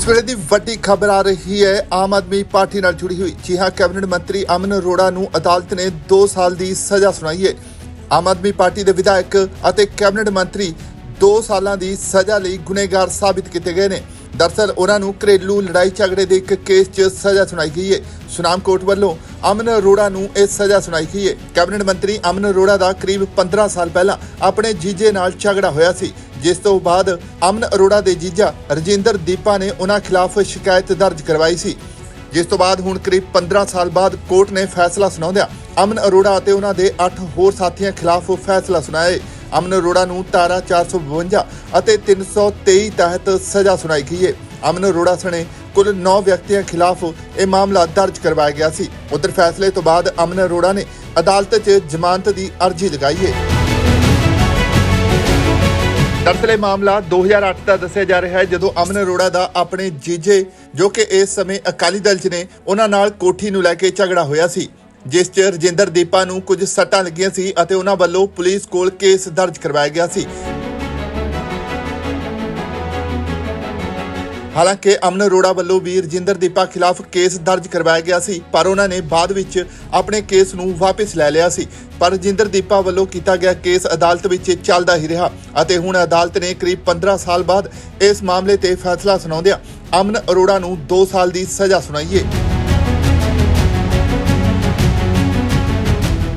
ਇਸ ਵੇਲੇ ਦੀ ਵੱਡੀ ਖਬਰ ਆ ਰਹੀ ਹੈ। ਆਮ ਆਦਮੀ ਪਾਰਟੀ ਨਾਲ ਜੁੜੀ ਹੋਈ। ਜੀ ਹਾਂ, ਕੈਬਨਿਟ ਮੰਤਰੀ ਅਮਨ ਅਰੋੜਾ ਨੂੰ ਅਦਾਲਤ ਨੇ 2 ਸਾਲ ਦੀ ਸਜ਼ਾ ਸੁਣਾਈ ਹੈ। ਆਮ ਆਦਮੀ ਪਾਰਟੀ ਦੇ ਵਿਧਾਇਕ ਅਤੇ ਕੈਬਨਿਟ ਮੰਤਰੀ 2 ਸਾਲਾਂ ਦੀ ਸਜ਼ਾ ਲਈ ਗੁਨੇਗਾਰ ਸਾਬਿਤ ਕੀਤੇ ਗਏ ਨੇ। ਦਰਸਲ ਉਹਨਾਂ ਨੂੰ ਘਰੇਲੂ ਲੜਾਈ ਝਗੜੇ ਦੇ ਇੱਕ ਕੇਸ 'ਚ ਸਜ਼ਾ ਸੁਣਾਈ ਗਈ ਹੈ। ਸੁਨਾਮ ਕੋਰਟ ਵੱਲੋਂ ਅਮਨ ਅਰੋੜਾ ਨੂੰ ਇਹ ਸਜ਼ਾ ਸੁਣਾਈ ਗਈ ਹੈ। ਕੈਬਨਿਟ ਮੰਤਰੀ ਅਮਨ ਅਰੋੜਾ ਦਾ ਕਰੀਬ 15 ਸਾਲ ਪਹਿਲਾਂ ਆਪਣੇ ਜੀਜੇ ਨਾਲ ਝਗੜਾ ਹੋਇਆ ਸੀ। ਜਿਸ ਤੋਂ ਬਾਅਦ ਅਮਨ ਅਰੋੜਾ ਦੇ ਜੀਜਾ ਰਜਿੰਦਰ ਦੀਪਾ ਨੇ ਉਹਨਾਂ ਖਿਲਾਫ ਸ਼ਿਕਾਇਤ ਦਰਜ ਕਰਵਾਈ ਸੀ। ਜਿਸ ਤੋਂ ਬਾਅਦ ਹੁਣ ਕਰੀਬ 15 ਸਾਲ ਬਾਅਦ ਕੋਰਟ ਨੇ ਫੈਸਲਾ ਸੁਣਾਉਂਦਿਆਂ ਅਮਨ ਅਰੋੜਾ ਅਤੇ ਉਹਨਾਂ ਦੇ 8 ਹੋਰ ਸਾਥੀਆਂ ਖਿਲਾਫ ਫੈਸਲਾ ਸੁਣਾਇਆ ਹੈ। ਅਮਨ ਅਰੋੜਾ ਨੂੰ ਧਾਰਾ 452 ਅਤੇ 323 ਤਹਿਤ ਸਜ਼ਾ ਸੁਣਾਈ ਗਈ ਹੈ ਅਮਨ ਅਰੋੜਾ ਸਣੇ ਕੁੱਲ 9 ਵਿਅਕਤੀਆਂ ਖਿਲਾਫ ਇਹ ਮਾਮਲਾ ਦਰਜ ਕਰਵਾਇਆ ਗਿਆ ਸੀ। ਉਧਰ ਫੈਸਲੇ ਤੋਂ ਬਾਅਦ ਅਮਨ ਅਰੋੜਾ ਨੇ ਅਦਾਲਤ 'ਚ ਜ਼ਮਾਨਤ ਦੀ ਅਰਜ਼ੀ ਲਗਾਈ ਹੈ ਦਰਅਸਲ ਇਹ ਮਾਮਲਾ 2008 ਦਾ ਦੱਸਿਆ ਜਾ ਰਿਹਾ ਹੈ, ਜਦੋਂ ਅਮਨ ਅਰੋੜਾ ਦਾ ਆਪਣੇ ਜੀਜੇ ਜੋ ਕਿ ਇਸ ਸਮੇਂ ਅਕਾਲੀ ਦਲ 'ਚ ਨੇ, ਉਹਨਾਂ ਨਾਲ ਕੋਠੀ ਨੂੰ ਲੈ ਕੇ ਝਗੜਾ ਹੋਇਆ ਸੀ, ਜਿਸ 'ਚ ਰਜਿੰਦਰ ਦੀਪਾ ਨੂੰ ਕੁਝ ਸੱਟਾਂ ਲੱਗੀਆਂ ਸੀ ਅਤੇ ਉਹਨਾਂ ਵੱਲੋਂ ਪੁਲਿਸ ਕੋਲ ਕੇਸ ਦਰਜ ਕਰਵਾਇਆ ਗਿਆ ਸੀ। ਹਾਲਾਂਕਿ ਅਮਨ ਅਰੋੜਾ ਵੱਲੋਂ ਵੀ ਰਜਿੰਦਰ ਦੀਪਾ ਖਿਲਾਫ ਕੇਸ ਦਰਜ ਕਰਵਾਇਆ ਗਿਆ ਸੀ, ਪਰ ਉਹਨਾਂ ਨੇ ਬਾਅਦ ਵਿੱਚ ਆਪਣੇ ਕੇਸ ਨੂੰ ਵਾਪਸ ਲੈ ਲਿਆ ਸੀ। ਪਰ ਰਜਿੰਦਰ ਦੀਪਾ ਵੱਲੋਂ ਕੀਤਾ ਗਿਆ ਕੇਸ ਅਦਾਲਤ ਵਿੱਚ ਚੱਲਦਾ ਹੀ ਰਿਹਾ ਅਤੇ ਹੁਣ ਅਦਾਲਤ ਨੇ ਕਰੀਬ 15 ਸਾਲ ਬਾਅਦ ਇਸ ਮਾਮਲੇ ਤੇ ਫੈਸਲਾ ਸੁਣਾਉਂਦਿਆਂ ਅਮਨ ਅਰੋੜਾ ਨੂੰ 2 ਸਾਲ ਦੀ ਸਜ਼ਾ ਸੁਣਾਈ ਹੈ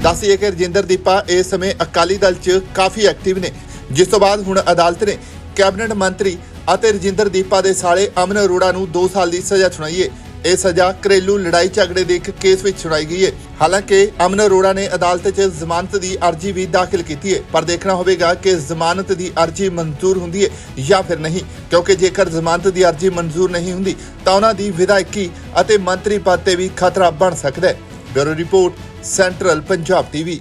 ਦੱਸੀਏ ਕਿ ਰਜਿੰਦਰ ਦੀਪਾ ਇਸ ਸਮੇਂ ਅਕਾਲੀ ਦਲ 'ਚ ਕਾਫੀ ਐਕਟਿਵ ਨੇ। ਜਿਸ ਤੋਂ ਬਾਅਦ ਹੁਣ ਅਦਾਲਤ ਨੇ ਕੈਬਨਿਟ ਮੰਤਰੀ ਅਤੇ ਰਜਿੰਦਰ ਦੀਪਾ ਦੇ ਸਾਲੇ ਅਮਨ ਅਰੋੜਾ ਨੂੰ 2 ਸਾਲ ਦੀ ਸਜ਼ਾ ਸੁਣਾਈ ਹੈ ਇਹ ਸਜ਼ਾ ਘਰੇਲੂ ਲੜਾਈ ਝਗੜੇ ਦੇ ਇੱਕ ਕੇਸ ਵਿੱਚ ਸੁਣਾਈ ਗਈ ਹੈ ਹਾਲਾਂਕਿ ਅਮਨ ਅਰੋੜਾ ਨੇ ਅਦਾਲਤ 'ਚ ਜ਼ਮਾਨਤ ਦੀ ਅਰਜ਼ੀ ਵੀ ਦਾਖਲ ਕੀਤੀ ਹੈ ਪਰ ਦੇਖਣਾ ਹੋਵੇਗਾ ਕਿ ਜ਼ਮਾਨਤ ਦੀ ਅਰਜ਼ੀ ਮਨਜ਼ੂਰ ਹੁੰਦੀ ਹੈ ਜਾਂ ਫਿਰ ਨਹੀਂ। ਕਿਉਂਕਿ ਜੇਕਰ ਜ਼ਮਾਨਤ ਦੀ ਅਰਜ਼ੀ ਮਨਜ਼ੂਰ ਨਹੀਂ ਹੁੰਦੀ, ਤਾਂ ਉਹਨਾਂ ਦੀ ਵਿਧਾਇਕੀ ਅਤੇ ਮੰਤਰੀ ਪਦ ਤੇ ਵੀ ਖਤਰਾ ਬਣ ਸਕਦਾ ਹੈ bureau report, central Punjab TV.